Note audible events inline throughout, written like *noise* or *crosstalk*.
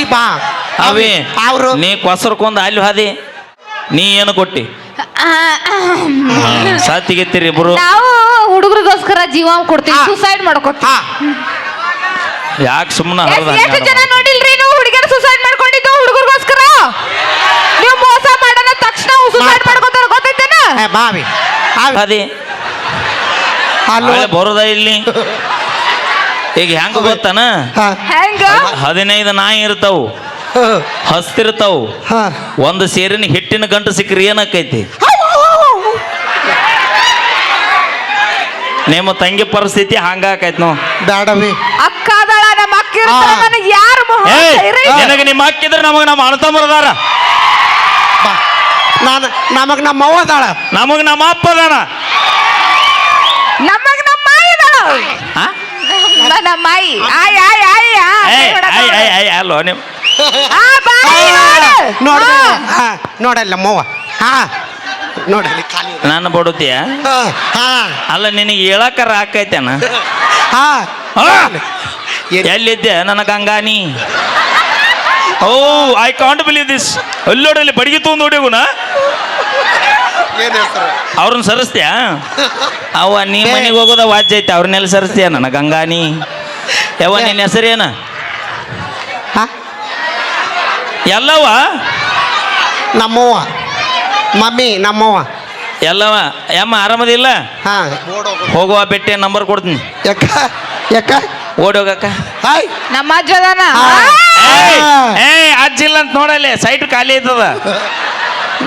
ಇರ್ಲಿ ಬಾ. ಅವಿ ಅವರು ನೀ ಕೊಸರ್ಕೊಂಡ್ ಅಲ್ಲಿ ಹಾದಿ. ನೀ ಏನು ಕೊಟ್ಟಿ? ಸಾತಿಗೆತ್ತೀರಿ ಇಬ್ರು. ನಾವು ಹುಡುಗರಿಗೋಸ್ಕರ ಜೀವ ಕೊಡ್ತೀವಿ. ಸುಸೈಡ್ ಮಾಡ್ಕೊತೀವಿ ಯಾಕೆ ಸುಮ್ಮನೆ ಎಷ್ಟ್- ಎಷ್ಟು ಜನ ನೋಡಿಲ್ರಿ ನೀವು ಹುಡುಗಿಯರು ಸುಸೈಡ್ ಮಾಡ್ಕೊಂಡಿದ್ದು ಹುಡುಗರಿಗೋಸ್ಕರ? ನೀವು ಮೋಸ ಮಾಡೋಣ ತಕ್ಷಣ ಸುಸೈಡ್. ಮಾಡ್ಕೊತಾರ ಗೊತ್ತೈತೇನ? ಏ, ಬಾ ಅವಿ ಅವಿ, ಹಾದಿ. ಅಲ್ಲೋ. ಆಮೇಲೆ ಬರೋದ ಇಲ್ಲಿ? *laughs* ಈಗ ಹೆಂಗ ಗೊತ್ತಾನ? ಹಾ. ಹೆಂಗ? ಹದಿನೈದು ನಾಯಿ ಇರ್ತಾವು. ಹಸ್ತಿರ್ತಾವ ಒಂದು ಸೇರಿನ ಹಿಟ್ಟಿನ ಗಂಟು ಸಿಕ್ಕ್ರಿ ಏನಾಕೈತಿ ನಿಮ್ಮ ತಂಗಿ ಪರಿಸ್ಥಿತಿ ಹಂಗಾಕೈತಿ ನಾವು ಬ್ಯಾಡವಿ ಅಕ್ಕ ಅದಾಳ ನಮ್ಮ ಅಕ್ಕ ನನಗೆ. ಯಾರು ನಿನಗೆ ನಿಮ್ಮ ಅಕ್ಕಿದ್ರೆ ನಮಗೆ ನಮ್ಮ ಅಣ್ತಮ್ಮರದಾರ ಬಾ. ನಾನು ನಮಗ್ ನಮ್ಮ ಅವ್ವ ಅದಾಳ. ನಮಗ್ ನಮ್ಮ ಅಪ್ಪ ಅದಾನ ನಮಗ್ ನಮ್ಮ ಮಾಯಿ ಅದಾಳ ಆ? ನಮ್ಮ- ನಮ್ಮ ಮಾಯಿ ಆಯ್ ಆಯ್ ಆಯ್ ಆ, ಕೈ ಹೊಡ್ಯಾಕ ಏಯ್, ಅಲ್ಲೋ ನೀವು ಆ, ಬಾಯಿ ನೋಡು. ನೋಡ ಹಾ. ನೋಡಲ್ಲ ನಮ್ಮವ್ವ ಹಾ ನೋಡಲ್ಲಿ ಖಾಲಿ ಇದೆ. ನಾನು ಬಡುತ್ತೀಯ ಹಾ ಹಾ ಅಲ್ಲ ನಿನಗೆ ಹೇಳಕ್ಕರ ಆಕೈತೇನ ಹಾ ಆ? ಏನ್- ಎಲ್ಲಿದ್ದೆ ನನ್ನ ಗಂಗಾನಿ? Oh I can't believe this. ಅಲ್ಲೋಡಲ್ಲಿ ಬಡಿಗೆ ತೊಗೊಂಡು ನೋಡಿಗುನ ಏನ್ ಹೆಸ್ರು? ಅವ್ರನ್ನ ಸರಿಸ್ತೀಯ? ಅವ ನೀ ಮನೆಗೆ ಹೋಗೋದ ವಾಜ್ಯ ಐತೆ ಅವ್ರನ್ನೆಲ್ಲ ಸರಿಸ್ತೀಯ ನನ್ನ ಗಂಗಾನಿ? ಯಾವ ನಿನ್ನ ಹೆಸರೇನ ಹಾ? ಎಲ್ಲವ ನಮ್ಮವ್ವ. ಮಮ್ಮಿ ನಮ್ಮವ್ವ. ಎಲ್ಲವ ಯಮ್ಮ ಆರಾಮದಿಲ್ಲ? ಹಾ. ಹೋಗುವ ಬೆಟ್ಟೆ ನಂಬರ್ ಕೊಡ್ತೀನಿ. ಯಾಕ? ಯಾಕ? ಓಡಿ ಹೋಗಕ್ಕ. ಹಾಯ್. ನಮ್ಮ ಅಜ್ಜ ಅದಾನ? ಹಾ. ಏಯ್, ಆ. ಏಯ್ ಅಜ್ಜಿಲ್ಲ ಅಂತ ನೋಡಲ್ಲೇ ಸೈಟ್ ಖಾಲಿ ಐತದ.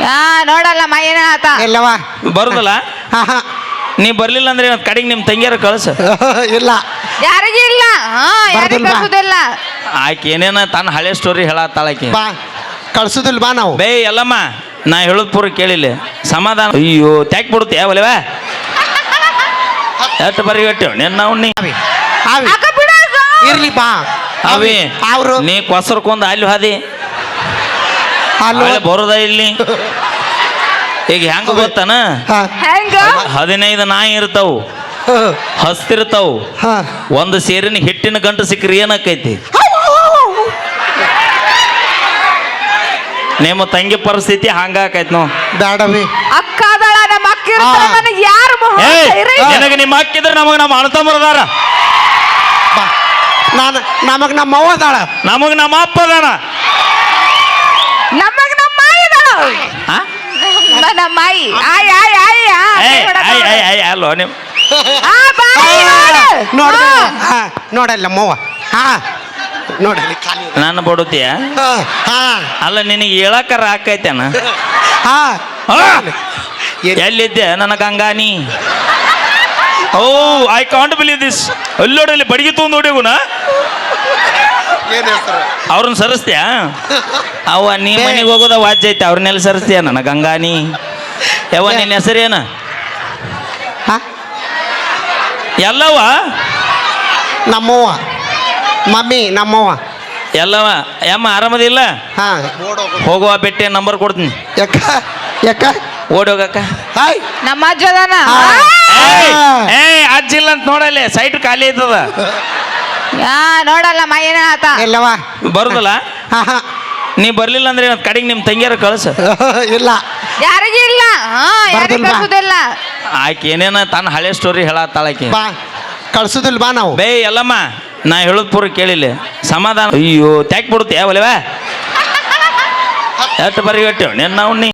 ಯಾ ನೋಡಲ್ಲ ಮೈನ ಆತ? ಎಲ್ಲವ ಬರುದಲ್ಲ? ಹಾ ಹಾ. ನೀ ಬರ್ಲಿಲ್ಲ ಅಂದ್ರೆ ಕಡೆಗೆ ನಿಮ್ಮ ತಂಗಿಯರ ಕಳ್ಸ. *laughs* ಇಲ್ಲ. ಯಾರಿಗೂ ಇಲ್ಲ. ಹಾ ಯಾರಿಗೂ ಬಾ. ಆಕೆ ಏನೇನ ತನ್ನ ಹಳೆ ಸ್ಟೋರಿ ಹೇಳತ್ತಾಳಾಕಿ ಬಾ ಕಳ್ಸುದಿಲ್ ಬಾ ನಾವು. ಬೇ ಎಲ್ಲಮ್ಮ ನಾ ಹೇಳೋದ್ ಪೂರ ಕೇಳಿಲ್ಲ. ಸಮಾಧಾನ. ಅಯ್ಯೋ ತ್ಯಾಕ್ ಬಿಡುತ್ತೆ ಯಾವಲ್ವ ಎಷ್ಟು ಬರಿ ಗಟ್ಟಿ. ನಿನ್ನ ಉಣ್ಣಿ ಅವಿ ಅವಿ ಅಕ್ಕ ಇರ್ಲಿ ಬಾ. ಅವಿ ಅವ್ರು. ನೀ ಕೊಸರ್ಕೊಂಡ್ ಅಲ್ಲಿ ಹಾದಿ. ಅಲ್ಲೋ. ಆಮೇಲೆ ಬರೋದ ಇಲ್ಲಿ. ಈಗ ಹೆಂಗ ಗೊತ್ತಾನ? ಹಾ. ಹೆಂಗ? ಹದಿನೈದು ನಾಯಿ ಇರ್ತಾವು. ಹಸ್ತಿರ್ತಾವು. ಹಾ. ಒಂದು ಸೇರಿನ ಹಿಟ್ಟಿನ ಗಂಟು ಸಿಕ್ಕ್ರಿ ಏನಾಕೈತಿ? ನಿಮ್ಮ ತಂಗಿ ಪರಿಸ್ಥಿತಿ ಹಂಗಾಕೈತಿ ನಾವು ಬ್ಯಾಡವಿ ಅಕ್ಕ ಅದಾಳ ನಮ್ಮ ಅಕ್ಕ ಇರ್ತಾಳ, ನನಗ್ ಯಾರು ಮೊಹ ಧೈರ್ಯ ನಿನಗೆ ನಿಮ್ಮ ಹಾಕಿದ್ರೆ ನಮಗೆ ನಮ್ಮ ಅಣ್ತಮ್ಮರದಾರ ಬಾ. ನಾನು ನಮಗ್ ನಮ್ಮ ಅವ್ವ ಅದಾಳ. ನಮಗ್ ನಮ್ಮ ಅಪ್ಪ ಅದಾನ. ನಮಗ್ ನಮ್ಮ ಮಾಯಿ ಅದಾಳ. ಆ? ನಮ್ಮ- ನಮ್ಮ ಮಾಯಿ. ಆಯ್ ಆಯ್ ಆಯ್ ಆ, ಕೈ ಏಯ್, ಹೊಡ್ಯಾಕ ಅಲ್ಲೋ ನೀವು ಬಾಯಿ ನೋಡು. ನೋಡ. ಹಾ. ಹಾ ನೋಡಲ್ಲ ನಮ್ಮವ್ವ ಹಾ ನೋಡಲ್ಲಿ ಖಾಲಿ ನಾನು ಬಡುತ್ತೀಯ ಹಾ ಹಾ. ಅಲ್ಲ ನಿನಗೆ ಹೇಳಕ್ಕರ ಹಾಕೈತೇನ ಹಾ? ಎಲ್ಲಿದ್ದೆ? ನನ್ನ ಗಂಗಾನಿ. Oh I can't believe this. ಅಲ್ಲೋಡಲ್ಲಿ ಬಡಗಿ ತೊಗೊಂಡು ಹೆಸ್ರು? ಅವ್ರನ್ನ ಸರಿಸ್ತೀಯ? ಅವ ನೀ ಮನೆಗೆ ಹೋಗೋದ ವಾಜ್ಯ ಐತೆ ಅವ್ರನ್ನೆಲ್ಲ ಸರಿಸ್ತೀಯ ನನ್ನ ಗಂಗಾನಿ? ಯಾವ ನಿನ್ನ ಹೆಸರೇನ? ಎಲ್ಲವ ನಮ್ಮವ್ವ. ಮಮ್ಮಿ ನಮ್ಮವ್ವ. ಎಲ್ಲವ ಯಮ್ಮ ಆರಾಮದಿಲ್ಲ? ಹಾ. ಹೋಗುವ ಬೆಟ್ಟೆ ನಂಬರ್ ಕೊಡ್ತೀನಿ. ಯಾಕ? ಯಾಕ? ಓಡಿ ಹೋಗಕ್ಕ. ಹಾಯ್. ನಮ್ಮ ಅಜ್ಜ ಅದಾನ. ಏಯ್ ಅಜ್ಜಿಲ್ಲ ಅಂತ ನೋಡಲ್ಲೇ ಸೈಟ್ ಖಾಲಿ ಐತದ ಯಾ ನೋಡಲ್ಲ ಮೈನ ಆತ ಎಲ್ಲವ ಬರುದಲ್ಲ? ಹಾ ಹಾ. ನೀ ಬರ್ಲಿಲ್ಲ ಅಂದ್ರೆ ಕಡೆಗೆ ನಿಮ್ಮ ತಂಗಿಯರ ಕಳ್ಸ. *laughs* ಇಲ್ಲ. ಯಾರಿಗೂ ಇಲ್ಲ? ಹಾ ಯಾರಿಗೂ. ಕಳ್ಸುದಿಲ್ಲ. ಆಕೆ ಏನೇನ ತನ್ನ ಹಳೆ ಸ್ಟೋರಿ ಹೇಳತ್ತಾಳಾಕಿ ಬಾ ಕಳ್ಸುದಿಲ್ ಬಾ ನಾವು. ಬೇ ಎಲ್ಲಮ್ಮ ನಾ ಹೇಳೋದ್ ಪೂರ ಕೇಳಿಲ್ಲ. ಸಮಾಧಾನ. ಅಯ್ಯೋ ತ್ಯಾಕ್ ಬಿಡುತ್ತೆ ಯಾವಲ್ವ ಎಷ್ಟು ಬರಿ ಗಟ್ಟಿ ನಿನ್ನ ಉಣ್ಣಿ.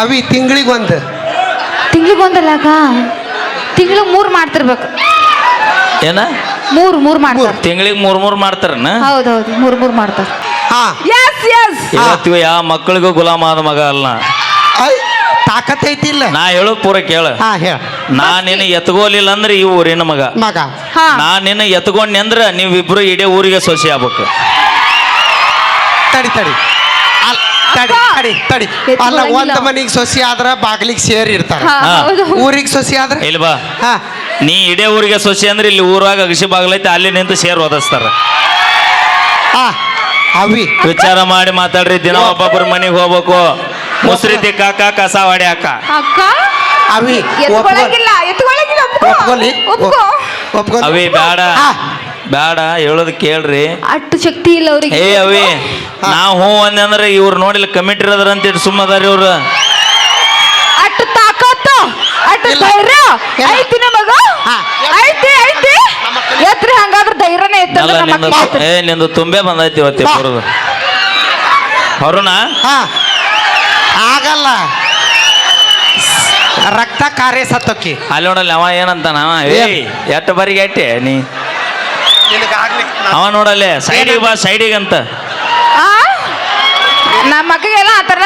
ಅವಿ ತಿಂಗಳಿಗೊಂದು ತಿಂಗ್ಳಿಗೆ ಅಕ್ಕ? ತಿಂಗ್ಳಿಗೆ ಮೂರು ಮಾಡ್ತಿರ್ಬೇಕು. ಏನ? ಮೂರು ಮೂರು ಮಾಡ್ತಾರೆ. ತಿಂಗಳಿಗೆ ಮೂರ್ ಮೂರ್ ಮಾಡ್ತಾರನ ಹೌದು ಮೂರ್ ಮೂರು ಮಾಡ್ತಾರ. ಹಾ. ಎಸ್ ಎಸ್ ಇವತ್ತು ಯಾವ ಮಕ್ಕಳಿಗೂ ಗುಲಾಮ ಆದ ಮಗ ಅಲ್ಲ. ತಾಕತ್ ಐತಿ ಇಲ್ಲ ನಾ ಹೇಳೋದ್ ಪೂರ ಕೇಳ. ಹಾ ಹೇಳ. ನಾ ನಿನ್ನ ಎತ್ಕೋಲಿಲ್ಲ ಅಂದ್ರೆ ಈ ಊರಿನ ಮಗ. ಮಗ. ಹಾ. ನಾ ನಿನ್ನ ಎತ್ಕೊಂಡೆ ಅಂದ್ರೆ ನೀವಿಬ್ರು ಇಡೀ ಊರಿಗೆ ಸೊಸಿ ಆಗ್ಬೇಕು. ತಡಿ ತಡಿ. ಅಲ್- ತಡಿ. ತಡಿ ತಡಿ. ಅಲ್ಲ ಎತ್ಕೊಳಂಗಿಲ್ಲ. ಒಂದ್ ಮನಿಗ್ ಸೊಸಿ ಆದ್ರ ಬಾಗ್ಲಿಗ್ ಸೇರಿ ಇರ್ತಾರ. ಹಾ, ಹಾ. ಹೌದು. ಊರಿಗ್ ಸೊಸಿ ಆದ್ರ? ಇಲ್ಲಿ ಬಾ. ಹಾ. ನೀ ಇಡೇ ಊರಿಗೆ ಸೊಸಿ ಅಂದ್ರೆ ಇಲ್ಲಿ ಊರಾಗ ಅಗಸಿ ಬಾಗ್ಲೈತೆ ಅಲ್ಲಿ ನಿಂತು ಸೇರ್ ಓದಿಸ್ತಾರ ಹಾ. ಅವಿ. ವಿಚಾರ ಮಾಡಿ ಮಾತಾಡ್ರಿ ದಿನ ಒಬ್ಬೊಬ್ಬರ ಮನೆಗೆ ಹೋಗ್ಬೇಕು. ಮುಸ್ರಿ ತಿಕ್ಕಾಕ ಕಸ ಹೊಡ್ಯಾಕ ಅಕ್ಕ. ಅವಿ ಎತ್ಕೊಳಂಗಿಲ್ಲ ಎತ್ಕೊಳಂಗಿಲ್ಲ ಒಪ್ಕೊ. ಒಪ್ಕೊಲಿ ಒಪ್ಕೊ. ಒಪ್ಕೊಲಿ. ಅವಿ ಬೇಡ ಹಾ. ಬೇಡ ಹೇಳೋದು ಕೇಳ್ರಿ. ಅಟ್ಟು ಶಕ್ತಿ ಇಲ್ಲ ಅವ್ರಿಗೆ. ಏ ಅವಿ ನಾ ಹ್ಞೂ ಅಂದೆ ಅಂದ್ರೆ ಇವ್ರು ನೋಡಿಲ್ಲ ಕಮಿಟಿ ಇರೋದ್ರ ಅಂತೇಳಿ ಸುಮ್ಮದಾರಿ ಇವ್ರು. ಅಟ್ಟು ತಾಕತ್ತು ಅಟ್ಟು ಧೈರ್ಯ. ಐತಿ ನಮಗ? ಹಾ. ಐತಿ ಐತಿ. ಎತ್ರಿ ಹಂಗಾದ್ರೆ ಧೈರ್ಯನೇ ಇತ್ತಲ್ಲ ನಿಂದು ಮಕ್ಳು ಏ ನಿಂದು ತುಂಬೆ ಬಂದೈತಿ ಇವತ್ತಿ ಬರೋದು ಅರುಣ ಹಾ. ಆಗಲ್ಲ. ರಕ್ತ ಕಾರ್ಯ ಸತ್ತೋಕಿ. ಅಲ್ಲಿ ನೋಡಲ್ಲ ಅವ ಏನಂತ ಅವ ಏಯ್ ಎಟ್ಟು ಬರಿಗೆ ಎಟ್ಟೆ ನೀ? ಅವ ನೋಡಲ್ಲೇ ಸೈಡಿಗೆ ಬಾ ಸೈಡಿಗೆ ಅಂತ? ನಮ್ಮ ಮಕ್ಕಳಿಗೆಲ್ಲ ಆ ಥರ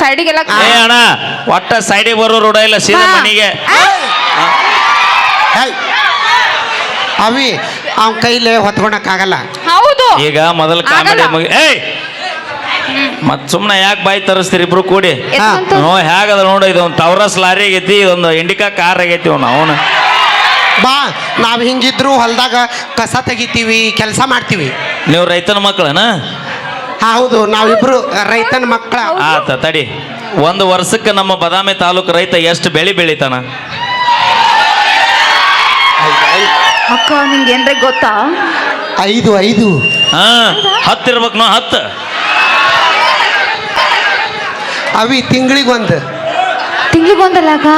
ಸೈಡಿಗೆಲ್ಲ ಏ ಅಣ್ಣ ಒಟ್ಟ ಸೈಡಿಗೆ ಬರೋ ರೂಢ ಇಲ್ಲ ಸೀದಾ ಮನೆಗೆ. ಅವಿ ಅವನ ಕೈಲೇ ಹೊತ್ಕೊಳಕ್ಕಾಗಲ್ಲ ಹೌದು. ಈಗ ಮೊದಲು ಕಾಮಿಡಿ. ಮುಗಿ ಏಯ್ ಮತ್ ಸುಮ್ಮನೆ ಯಾಕೆ ಬಾಯಿ ತರಿಸ್ತೀರಿ ಇಬ್ರು ಕೂಡಿ? ನೋ ಹೇಗದ ನೋಡು ಇದೊಂದು ತವರಸ್ ಲಾರಿ ಆಗೈತಿ ಇದೊಂದು ಇಂಡಿಕಾ ಕಾರ್ ಆಗೈತಿ ಅವ್ನು ಅವನು. ಬಾ ನಾವು ಹಿಂಗಿದ್ರು ಹೊಲದಾಗ ಕಸ ತೆಗಿತೀವಿ ಕೆಲಸ ಮಾಡ್ತೀವಿ. ನೀವು ರೈತನ ಮಕ್ಕಳನ ಹೌದು ನಾವಿಬ್ರು ರೈತನ ಮಕ್ಕಳ ಆತ ತಡಿ. ಒಂದು ವರ್ಷಕ್ಕೆ ನಮ್ಮ ಬದಾಮಿ ತಾಲೂಕು ರೈತ ಎಷ್ಟು ಬೆಳೆ ಬೆಳಿತಾನ? ಅಕ್ಕ ನಿಂಗೆ ಏನ್ರಿ ಗೊತ್ತಾ? ಐದು ಐದು. ಹಾ ಹತ್ತಿರ್ಬೇಕು ನಾವು ನೋ ಹತ್ತು. ಅವಿ ತಿಂಗಳಿಗೊಂದು ತಿಂಗ್ಳಿಗೆ ಒಂದಲ್ಲ ಅಕ್ಕ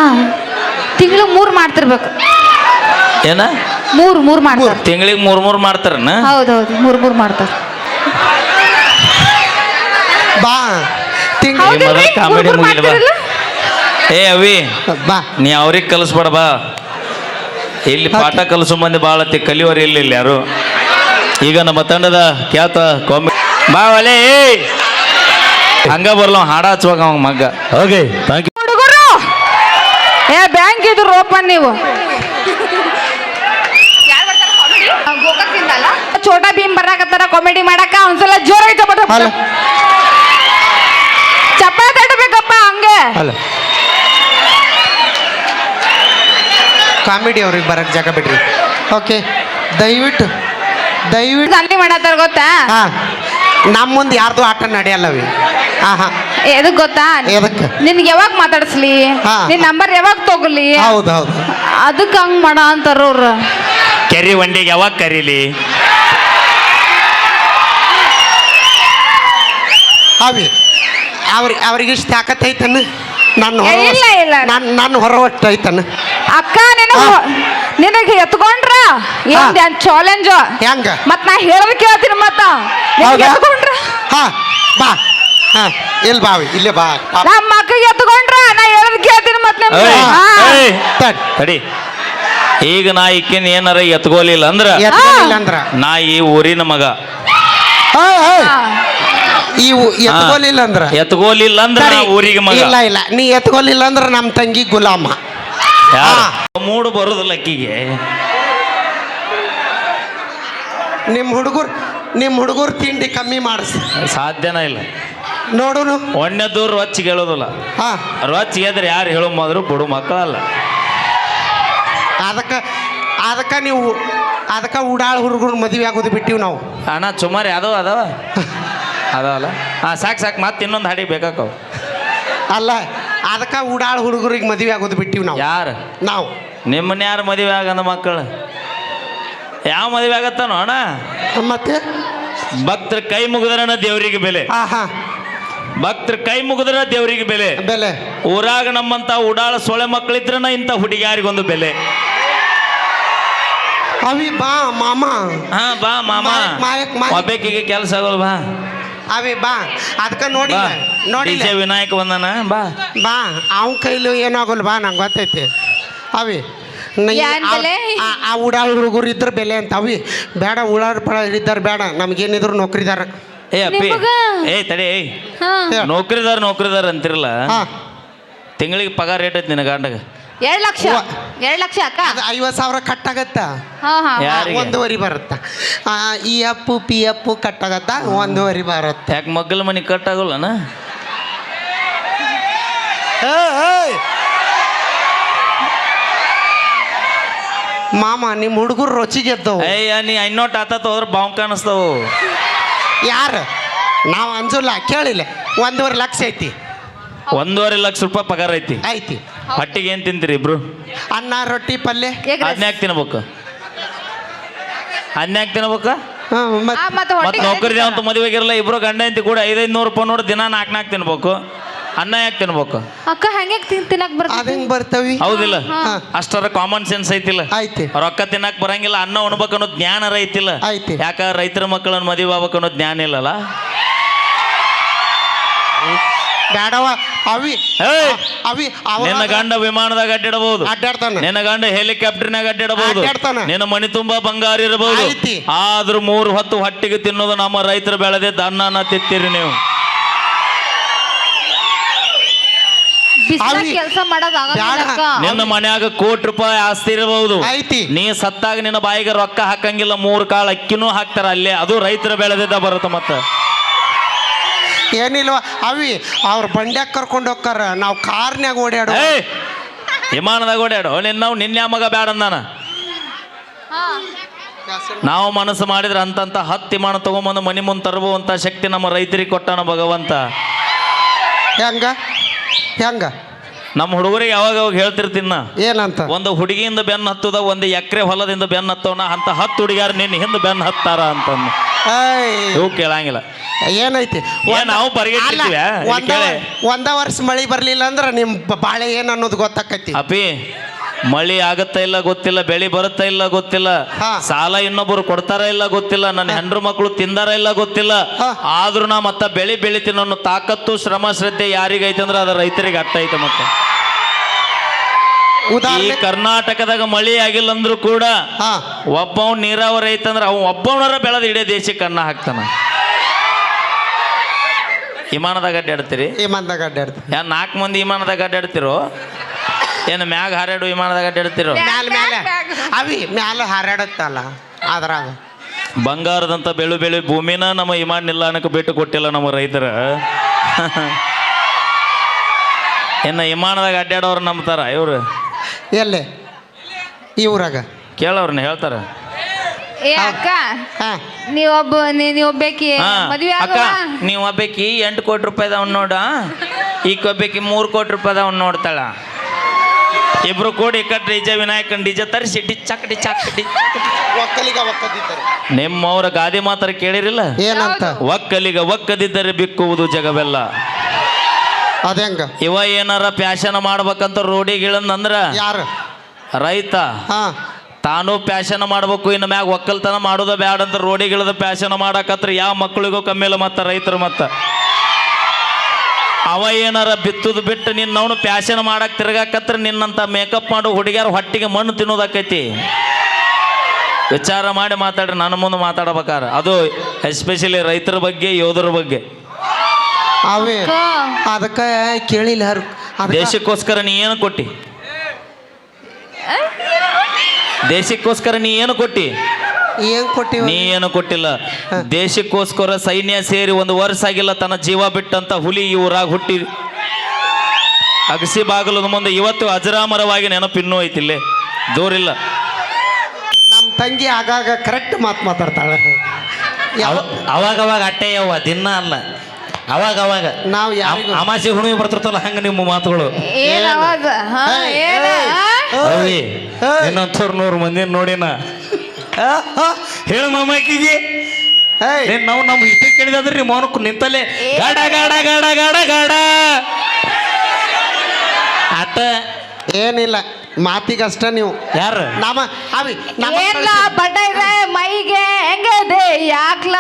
ತಿಂಗ್ಳಿಗೆ ಮೂರು ಮಾಡ್ತಿರ್ಬೇಕು. ಏನ? ಮೂರು ಮೂರು ಮಾಡ್ತಾರೆ. ತಿಂಗಳಿಗೆ ಮೂರು ಮೂರು ಮಾಡ್ತಾರನ? ಹೌದೌದು ಮೂರು ಮೂರು ಮಾಡ್ತಾರೆ. ಬಾ. ತಿಂಗಳಿಗೆ ಹೌದು. ಮೊದಲು ಹೌದಿಲ್ರಿ? comedy ಮೂರ್ ಬಾ. ಮಾಡ್ತಿರಲ್ಲ? ಏ ಅವಿ ಬಾ. ನೀ ಅವ್ರಿಗೆ ಕಲಿಸ್ಬೇಡ ಬಾ. ಇಲ್ಲಿ ಪಾಠ ಕಲಿಸೋ ಮಂದಿ ಭಾಳ ತಿ ಕಲಿಯೋರು ಇಲ್ಲ ಇಲ್ಲಿ ಯಾರು? ಈಗ ನಮ್ಮ ತಂಡದ ಖ್ಯಾತ ಕಾಮಿ ಬಾ ಒಲೆ ಏಯ್! *laughs* ಹಂಗ ಬರ್ಲ ಹಾಡ ಹಚ್ಚುವಾಗ ಅವ ಮಗ್ಗ. ಓಕೆ ಥ್ಯಾಂಕ್ ಯು ಹುಡುಗರು! ಏ ಬ್ಯಾಂಕ್ ಇದು ಓಪನ್ ನೀವು. ಛೋಟಾ ಭೀಮ್ ಬರಾಕತ್ತಾರ ಕಾಮಿಡಿ ಮಾಡಕ ಒಂದ್ಸಲ ಜೋರಾಗಿ ಚಪ್ಪಾಳೆ ಹಲೋ. ಚಪ್ಪಾಳೆ ತಟ್ಟಬೇಕಪ್ಪ ಹಂಗೆ. ಹಲೋ. ಕಾಮಿಡಿ ಅವ್ರಿಗೆ ಬರಕ್ಕೆ ಜಾಗ ಬಿಡ್ರಿ. ಓಕೆ ದಯವಿಟ್ಟು ದಯವಿಟ್ಟು ಅಲ್ಲಿ ಮಾಡತ್ತಾರ ಗೊತ್ತಾ? ಹಾ. ನಮ್ಮ ಮುಂದೆ ಯಾರ್ದು ಆಟ ನಡೆಯಲ್ಲವಿ ಹಾ ಹಾ ಎದಕ್ ಗೊತ್ತಾ? ಎದಕ್ಕೆ ನಿನ್ಗೆ ಯಾವಾಗ ಮಾತಾಡಿಸ್ಲಿ? ಹಾ. ನಿನ್ ನಂಬರ್ ಯಾವಾಗ ತಗೊಲಿ ಹೌದು ಹೌದು. ಅದಕ್ಕೆ ಹಂಗ್ ಮಾಡ ಅಂತಾರ ಅವ್ರು. ಕೆರಿ ಒಂಡಿಗೆ ಯಾವಾಗ ಕರೀಲಿ? ಅವಿ ಅವ್ರಿಗೆ ಅವ್ರಿಗೆ ಇಷ್ಟು ತಾಕತ್ ನನ್ನ ಹೊರ ಇಲ್ಲ, ಇಲ್ಲ. ನನ್ನ ನನ್ನ ಹೊರ ಹೊಟ್ಟೈತನ ಐತನ? ಅಕ್ಕ ನಿನಗ ಹಾ. ನಿನಗೆ ಎತ್ಕೊಂಡ್ರ? ಏನ್ ಚಾಲೆಂಜ್ ಹೆಂಗ? ಮತ್ ನಾ ಹೇಳೋದ್ ಕೇಳ್ತೀನಿ ಮತ್ತ. ಹೌದಾ? ಎತ್ಕೊಂಡ್ರ? ಹಾ ಬಾ. ಹಾ ಇಲ್ಲ ಬಾವಿ ಇಲ್ಲೇ ಬಾ. ಪಾಪ. ನಮ್ಮ ಮಕ್ಕಳಿಗೆ ಎತ್ಕೊಂಡ್ರ? ನಾ ಹೇಳೋದ್ ಕೇಳ್ತೀನಿ ಮತ್ ನಿಮ್ಗೆ. ಏಯ್, ಹಾ. ಏಯ್, ತಡ್. ತಡಿ. ಈಗ ನಾ ಈಕಿನ ಏನಾರ ಎತ್ಕೋಲಿಲ್ಲ ಅಂದ್ರ? ಎತ್ಕೊಲಿಲ್ಲ ಅಂದ್ರ? ನಾ ಈ ಊರಿನ ಮಗ. ಹೇ. ಹಾ. ಈ ಊ- ಎತ್ಕೊಲಿಲ್ಲ ಅಂದ್ರ? ಎತ್ಕೋಲಿಲ್ಲ ಅಂದ್ರ ನಾ ಸರಿ. ಊರಿಗೆ ಮಗ. ಇಲ್ಲ ಇಲ್ಲ. ನೀ ಎತ್ಕೊಲಿಲ್ಲ ಅಂದ್ರ ನಮ್ಮ ತಂಗಿ ಗುಲಾಮ. ಮೂಡು ಬರುದಿಲ್ಲ ಅಕ್ಕಿಗೆ. ನಿಮ್ಮ ಹುಡುಗರು ನಿಮ್ಮ ಹುಡುಗರು ತಿಂಡಿ ಕಮ್ಮಿ ಮಾಡಿಸಿ. ಸಾಧ್ಯನ ಇಲ್ಲ. ನೋಡುನು. ಒಣ್ಣೆದ್ದು ರೊಚ್ಚಿ ಹೇಳೋದಿಲ್ಲ ಹಾ. ರೊಚ್ಚಿ ಎದ್ರೆ ಯಾರು ಹೇಳೋ ಮಾದ್ರು ಬಡು ಮಕ್ಕಳಲ್ಲ. ಅದಕ್ಕೆ ಅದಕ್ಕೆ ನೀವು ಅದಕ್ಕೆ ಉಡಾಳ ಹುಡುಗರು ಮದುವೆ ಆಗೋದು ಬಿಟ್ಟಿವಿ ನಾವು. ಅಣ್ಣ ಸುಮಾರು ಯಾವ ಅದಾವ? *laughs* ಅದಾವಲ್ಲ? ಹಾಂ ಸಾಕು ಸಾಕು ಮತ್ತೆ ಇನ್ನೊಂದು ಹಾಡಿ ಬೇಕಾಕವು. ಅಲ್ಲ ಅದಕ್ಕೆ ಉಡಾಳ ಹುಡುಗರಿಗೆ ಮದುವೆ ಆಗೋದು ಬಿಟ್ಟಿವಿ ನಾವು. ಯಾರು? ನಾವು. ನಿಮ್ಮನ್ನ ಯಾರು ಮದುವೆ ಆಗಂದ ಮಕ್ಕಳು? ಯಾವ ಮದುವೆ ಆಗತ್ತಾನೋ ಅಣ್ಣ? ಮತ್ತೆ? ಭಕ್ತರ ಕೈ ಮುಗಿದ್ರಣ ದೇವರಿಗೆ ಬೆಲೆ. ಹಾ ಹಾ. ಭಕ್ತರ ಕೈ ಮುಗಿದ್ರ ದೇವರಿಗೆ ಬೆಲೆ. ಬೆಲೆ. ಊರಾಗ ನಮ್ಮಂತ ಉಡಾಳ ಸೊಳೆ ಮಕ್ಕಳಿದ್ರನ ಇಂಥ ಹುಡುಗಿಯಾರಿಗೊಂದು ಬೆಲೆ. ಅವಿ ಬಾ ಮಾಮ. ಹಾ ಬಾ ಮಾಮ. ಮಾಯಕ್, ಮಾಯಕ್, ಮಾಯಕ್. ಒಬ್ಬೇಕಿಗೆ ಕೆಲಸ ಬಾ. ಅವಿ ಬಾ. ಅದಕ್ಕೆ ನೋಡಿ ನೋಡಿ ಡಿಜೆ ವಿನಾಯಕ ಬಂದನ? ಬಾ. ಬಾ. ಅವನ ಕೈಲಿ ಏನಾಗಲ್ಲ ಬಾ ನಂಗೆ ಗೊತ್ತೈತಿ. ಅವಿ? ಆ- ಆ ಉಡಾಳ ಹುಡುಗರು ಇದ್ರ ಬೆಲೆ ಅಂತ. ಅವಿ. ಬೇಡ ಉಡಾಳ ಪಳ ಇದ್ದಾರೆ ಬೇಡ. ನಮ್ಗೇನಿದ್ರು ನೌಕರಿದಾರ. ಏ ಅಪ್ಪಿ? ಏ ತಡಿ. ನೌಕರಿದಾರ ನೌಕರಿದಾರ ಅಂತಿರಲ್ಲ? ಹಾ. ತಿಂಗಳಿಗೆ ಪಗಾರ ರೇಟ್ ಐತಿ ನಿನ್ನ ಗಂಡಗ? ಎರಡ್ ಲಕ್ಷ. ಎರಡು ಲಕ್ಷ ಅಕ್ಕ? ಅದು ಐವತ್ತು ಸಾವಿರ ಕಟ್ಟಾಗತ್ತ? ಹಾ ಹಾ. ಯಾರಿಗೆ? ಒಂದೂವರೆ ಬರುತ್ತ? ಆ, ಈ ಅಪ್ಪು ಪಿ ಅಪ್ಪು ಕಟ್ಟಾಗತ್ತ? ಒಂದೂವರೆ ಬರುತ್ತೆ. ಯಾಕೆ ಮಗ್ಗಲ ಮನೆ ಕಟ್ ಆಗೋಲ್ಲನ ಮಾಮ ನಿಮ್ಮ ಹುಡುಗರು ರುಚಿಗೆ ಗೆದ್ದವು ಅಯ್ಯ ನೀ ಐನೋಟ್ ಆತ ಹೋದ್ರೆ ಬಾಂಬ್ ಕಾಣಿಸ್ತಾವು. ಯಾರು? ನಾವು ಅಂಜಲ್ಲ ಕೇಳಿಲ್ಲ. ಒಂದೂವರೆ ಲಕ್ಷ ಐತಿ. ಒಂದೂವರೆ ಲಕ್ಷ ರೂಪಾಯಿ ಪಗಾರ ಐತಿ. ಐತಿ. ಹೊಟ್ಟಿಗೆ ಏನು ತಿಂತೀರಿ ಇಬ್ರು? ಅನ್ನ ರೊಟ್ಟಿ ಪಲ್ಯ. ಹದ್ನಾಕ್ ತಿನ್ಬೇಕು? ಅನ್ಯಾಕ್ ತಿನ್ಬೇಕ? ಮತ್ತೆ ನೌಕರಿ ಅಂತ ಮದುವೆಗಿರಲ್ಲ ಇಬ್ರು ಗಂಡ ಅಂತ ಕೂಡ ಐದೈದು ನೂರು ರೂಪಾಯಿ ನೋಡಿ ದಿನ ನಾಲ್ಕು ನಾಲ್ಕು ತಿನ್ಬೇಕು. ಅನ್ನ ಯಾಕೆ ತಿನ್ಬೇಕು? ಅಕ್ಕ ಹೆಂಗೆ ತಿನ್ನಕ್ ಅದ ಬರ್ತದೆ ಹೆಂಗ್ ಬರ್ತವಿ? ಹೌದಿಲ್ಲ. ಅಷ್ಟರ ಕಾಮನ್ ಸೆನ್ಸ್ ಐತಿಲ್ಲ. ಐತಿ ರೊಕ್ಕ ತಿನ್ನಕ್ ಬರಂಗಿಲ್ಲ ಅನ್ನ ಉಣ್ಬೇಕು ಅನ್ನೋ ಜ್ಞಾನ ರೈತಿಲ್ಲ. ಐತಿ. ಯಾಕ ರೈತರ ಮಕ್ಕಳನ್ನ ಮದುವೆ ಆಗ್ಬೇಕು ಅನ್ನೋ ಜ್ಞಾನ ಇಲ್ಲಲ್ಲ? ಬ್ಯಾಡವ ಅವಿ ಏಯ್! ಅವಿ ಅವ ನಿನ್ನ ಗಂಡ ವಿಮಾನದಾಗ ಅಡ್ಡಿಡಬಹುದು ಅಡ್ಡಾಡ್ತಾನ ನಿನ್ನ ಗಂಡ ಹೆಲಿಕಾಪ್ಟರ್ನಾಗ ಅಡ್ಡಿಡಬಹುದು ಅಡ್ಡಾಡ್ತಾನ. ನಿನ್ನ ಮನಿ ತುಂಬಾ ಬಂಗಾರ ಇರಬಹುದು ಐತಿ. ಆದ್ರೂ ಮೂರು ಹೊತ್ತು ಹೊಟ್ಟಿಗೆ ತಿನ್ನೋದು ನಮ್ಮ ರೈತರು ಬೆಳೆದೇ ದನ್ನ ತಿತ್ತೀರಿ ನೀವು ಅವಿ. ಕೆಲಸ ಬ್ಯಾಡ. ನಿನ್ನ ಮನ್ಯಾಗ ಕೋಟಿ ರೂಪಾಯಿ ಆಸ್ತಿ ಇರಬಹುದು ಐತಿ ನೀ ಸತ್ತಾಗ ನಿನ್ನ ಬಾಯಿಗೆ ರೊಕ್ಕ ಹಾಕಂಗಿಲ್ಲ ಮೂರು ಕಾಳು ಅಕ್ಕಿನೂ ಹಾಕ್ತಾರ ಅಲ್ಲೇ ಅದು ರೈತರ ಬೆಳೆದಿದ್ದ ಬರುತ್ತೆ ಮತ್ತ ಏನಿಲ್ವ? ಅವಿ ಅವ್ರ ಬಂಡ್ಯಾಗ ಕರ್ಕೊಂಡು ಹೋಗ್ತಾರ ನಾವು ಕಾರ್ನ್ಯಾಗ ಓಡಾಡೋ ಏಯ್ ವಿಮಾನದಾಗ ಓಡಾಡು ನಿನ್ನ ನಾವು ನಿನ್ನೆ ಮಗ ಬ್ಯಾಡ ಅಂದಾನ ನಾವು ಮನಸ್ಸು ಮಾಡಿದ್ರೆ ಅಂತಂತ ಹತ್ತು ವಿಮಾನ ತಗೊಂಬಂದು ಮನಿ ಮುಂದೆ ತರಬುವಂತ ಶಕ್ತಿ ನಮ್ಮ ರೈತರಿಗೆ ಕೊಟ್ಟಾನ ಭಗವಂತ. ಹೆಂಗ? ಹೆಂಗ? ನಮ್ಮ ಹುಡುಗರಿಗೆ ಯಾವಾಗ ಯಾವಾಗ ಹೇಳ್ತಿರ್ತೀನ ಏನಂತ? ಒಂದು ಹುಡುಗಿಯಿಂದ ಬೆನ್ನು ಹತ್ತದ ಒಂದು ಎಕರೆ ಹೊಲದಿಂದ ಬೆನ್ನು ಹತ್ತವನ ಅಂತ ಹತ್ತು ಹುಡುಗಿಯಾರು ನಿನ್ನ ಹಿಂದೆ ಬೆನ್ನು ಹತ್ತಾರ ಅಂತಂದು. ಇವು ಕೇಳಂಗಿಲ್ಲ ಏನೈತಿ ಏನ್ ನಾವು ಪರಿಗೆಟ್ಟಿರ್ತೀವ? ಅಲ್ಲ, ಇಲ್ಲಿ ಒಂದ ಕೇಳಿ. ಒಂದ ವರ್ಷ ಮಳಿ ಬರ್ಲಿಲ್ಲ ಅಂದ್ರೆ ನಿಮ್ ಬ- ಬಾಳೆ ಏನ್ ಅನ್ನೋದು ಗೊತ್ತಾಕೈತಿ ಅಪಿ ಮಳಿ ಆಗತ್ತಾ ಇಲ್ಲ ಗೊತ್ತಿಲ್ಲ ಬೆಳಿ ಬರುತ್ತಾ ಇಲ್ಲ ಗೊತ್ತಿಲ್ಲ ಹಾ. ಸಾಲ ಇನ್ನೊಬ್ಬರು ಕೊಡ್ತಾರ ಇಲ್ಲ ಗೊತ್ತಿಲ್ಲ ನನ್ನ ಹೆಂಡ್ರು ಮಕ್ಕಳು ತಿಂದಾರ ಇಲ್ಲ ಗೊತ್ತಿಲ್ಲ ಹಾ. ಆದ್ರೂ ನಾ ಮತ್ತ ಬೆಳಿ ಬೆಳಿತೀನಿ ಅನ್ನೋ ತಾಕತ್ತು ಶ್ರಮ ಶ್ರದ್ಧೆ ಯಾರಿಗೈತೆ ಅಂದ್ರೆ ಅದು ರೈತರಿಗೆ ಅಟ್ಟ ಐತೆ ಮತ್ತೆ ಈ ಉದಾಹರಣೆ ಕರ್ನಾಟಕದಾಗ ಮಳೆ ಆಗಿಲ್ಲ ಅಂದ್ರೂ ಕೂಡ ಹಾ. ಒಬ್ಬವ್ ನೀರಾವರಿ ಐತಂದ್ರೆ ಅವ ಒಬ್ಬವನರ ಬೆಳೆದ ಇಡೀ ದೇಶಕ್ಕೆ ಅನ್ನ ಹಾಕ್ತಾನ. ವಿಮಾನದಾಗ ಅಡ್ಡಾಡ್ತೀರಿ ವಿಮಾನದಾಗ ಅಡ್ಡಾಡ್ತೀವಿ ಅಡ್ಡಾಡ್ತ ಯಾ ನಾಲ್ಕು ಮಂದಿ ವಿಮಾನದಾಗ ಅಡ್ಡಾಡ್ತಿರೋ ಏನು ಮ್ಯಾಗ ಹಾರಾಡು ವಿಮಾನದಾಗ ಅಡ್ಡಾಡ್ತಿರೋ ಮ್ಯಾಲ ಮ್ಯಾಲ ಅವಿ ಮ್ಯಾಲ ಹಾರಾಡತ್ತಲ್ಲ ಅದ್ರಾಗ ಬಂಗಾರದಂತ ಬೆಳು ಬೆಳು ಭೂಮಿನ ನಮ್ಮ ವಿಮಾನ ನಿಲ್ದಾಣಕ್ಕೆ ಬಿಟ್ಟು ಕೊಟ್ಟಿಲ್ಲ ನಮ್ಮ ರೈತರ. *laughs* ಇನ್ನು ವಿಮಾನದಾಗ ಅಡ್ಡಾಡೋರು ನಂಬ್ತಾರ ಇವ್ರು. ಎಲ್ಲೇ? ಈ ಊರಾಗ? ಕೇಳೋರ್ನ ಹೇಳ್ತಾರ. ಏ ಅಕ್ಕ ಹಾ. ನೀವೊಬ್ಬ ನೀ- ನೀವೊಬ್ಬೇಕಿ ಹಾ, ಮದ್ವೆ ಅಕ್ಕ ಆಗವ? ನೀವು ಒಬ್ಬಾಕಿ ಎಂಟು ಕೋಟಿ ರೂಪಾಯಿ ಅದಾವ್ ನೋಡ ಈಗ ಒಬ್ಬಾಕಿ ಮೂರು ಕೋಟಿ ರೂಪಾಯಿ ಅದಾವ್ ನೋಡ್ತಾಳ. ಇಬ್ರು ಕೂಡಿ ಕಟ್ ಡಿಜೆ ವಿನಾಯಕನ್ ಡಿಜೆ ತರಿಸಿ ಡಿ ಚಕ್ ಡಿ ಒಕ್ಕಲಿಗ ಒಕ್ಕದಿದ್ದಾರೆ. ನಿಮ್ಮವ್ರ ಗಾದಿ ಮಾತಾರ ಕೇಳಿರಿಲ್ಲ? ಏನಂತ? ಒಕ್ಕಲಿಗ ಒಕ್ಕದಿದ್ದರೆ ಬಿಕ್ಕುವುದು ಜಗವೆಲ್ಲ. ಅದೇಂಗ ಇವ ಏನಾರ ಪ್ಯಾಶನ್ ಮಾಡ್ಬೇಕಂತ ರೋಡಿಗೆ ಇಳಂದಂದ್ರ ಯಾರು? ರೈತ. ಹಾ. ತಾನು ಪ್ಯಾಶನ್ ಮಾಡ್ಬೇಕು ಇನ್ನು ಮ್ಯಾಗ ಒಕ್ಕಲ್ತನ ಮಾಡೋದ ಬ್ಯಾಡ ಅಂತ ರೋಡಿಗೆ ಇಳಿದ ಪ್ಯಾಶನ್ ಮಾಡಕತ್ರ ಯಾವ ಮಕ್ಕಳಿಗೂ ಕಮ್ಮಿ ಇಲ್ಲ ಮತ್ತ ರೈತರು ಮತ್ತ. ಅವ ಏನಾರ ಬಿತ್ತುದು ಬಿಟ್ಟು ನಿನ್ನವನು ಪ್ಯಾಶನ್ ಮಾಡಕ್ ತಿರ್ಗಾಕತ್ರ ನಿನ್ನಂತ ಮೇಕಪ್ ಮಾಡು ಹುಡುಗ್ಯಾರ ಹೊಟ್ಟಿಗೆ ಮಣ್ಣು ತಿನ್ನೋದಾಕೈತಿ ವಿಚಾರ ಮಾಡಿ ಮಾತಾಡ್ರಿ ನನ್ನ ಮುಂದೆ ಮಾತಾಡ್ಬೇಕಾರ. ಅದು ಎಸ್ಪೆಷಲಿ ರೈತರ ಬಗ್ಗೆ ಯೋಧರ ಬಗ್ಗೆ. ಅವೇ. ಅದಕ್ಕ ಕೇಳಿಲ್ಲ ಯಾರು. ಅದಕ್ಕ ದೇಶಕ್ಕೋಸ್ಕರ ನೀ ಏನು ಕೊಟ್ಟಿ? ದೇಶಕ್ಕೋಸ್ಕರ ನೀ ಏನು ಕೊಟ್ಟಿ? ಏನ್ ಕೊಟ್ಟಿ ನೀ ಏನು ಕೊಟ್ಟಿಲ್ಲ. ದೇಶಕ್ಕೋಸ್ಕರ ಸೈನ್ಯ ಸೇರಿ ಒಂದು ವರ್ಷ ಆಗಿಲ್ಲ ತನ್ನ ಜೀವ ಬಿಟ್ಟಂತ ಹುಲಿ ಈ ಊರಾಗ ಹುಟ್ಟಿ. ಅಗಸಿ ಬಾಗಲದ ಮುಂದೆ ಇವತ್ತು ಅಜರಾಮರವಾಗಿ ನೆನಪಿನ್ನೂ ಐತಿಲ್ಲೇ ದೂರಿಲ್ಲ ನಮ್ಮ ತಂಗಿ ಆಗಾಗ ಕರೆಕ್ಟ್ ಮಾತು ಮಾತಾಡ್ತಾಳೆ. ಯಾವ ಅವಾಗ ಅವಾಗ ಅಟ್ಟೆ ಯವ್ವ ದಿನ ಅಲ್ಲ. ಅವಾಗ ಅವಾಗ. ನಾವು ಯಾರಿಗೂ ಅಮಾಸೆ ಹುಣ್ಣಿಮೆ ಬರ್ತಿರ್ತಲ್ಲ ಹಂಗ ನಿಮ್ಮ ಮಾತುಗಳು. ಏನ್ ಅವಾಗ? ಹಾ ಏನ? ನೂರು ಮಂದಿ ನೋಡಿನ. ಹೇಳು ಮಾಮಾಕಿಗೆ ಏಯ್. ನಾವು ನಮ್ ಇಷ್ಟ ಕೇಳಿದ್ರೆ ನಿಮ್ಮ ಅವನಕ್ಕೆ ನಿಂತಲ್ಲೇ. ಗಾಡ ಗಾಡ ಗಾಡ ಗಾಡ ಗಾಡ. ಆತ. ಏನಿಲ್ಲ ಮಾತಿಗಷ್ಟ ನೀವು. ಯಾರು? ನಮ್ಮ ಅವಿ ನಮ್ಮ ಏನ್ಲ ಬಡ್ಡ ಇದೆ ಮೈಗೆ ಹೆಂಗದೆ ಯಾಕ್ಲ?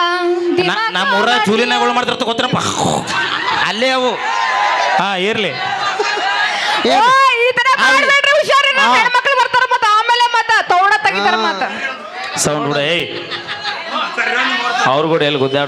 ನಮ್ಮ ಊರ? ಚೂಲಿನಾಗಳು ಮಾಡ್ತಿರ್ತ ಗೊತ್ತರಪ್ಪ ಅಲ್ಲೇ ಅವು. ಹಾ ಇರ್ಲಿ. ಸೌಂಡ್ ಬಿಡ ಏಯ್. ಅವ್ರು ಕೂಡ ಎಲ್ಲಿ ಗುದ್ದಾಡ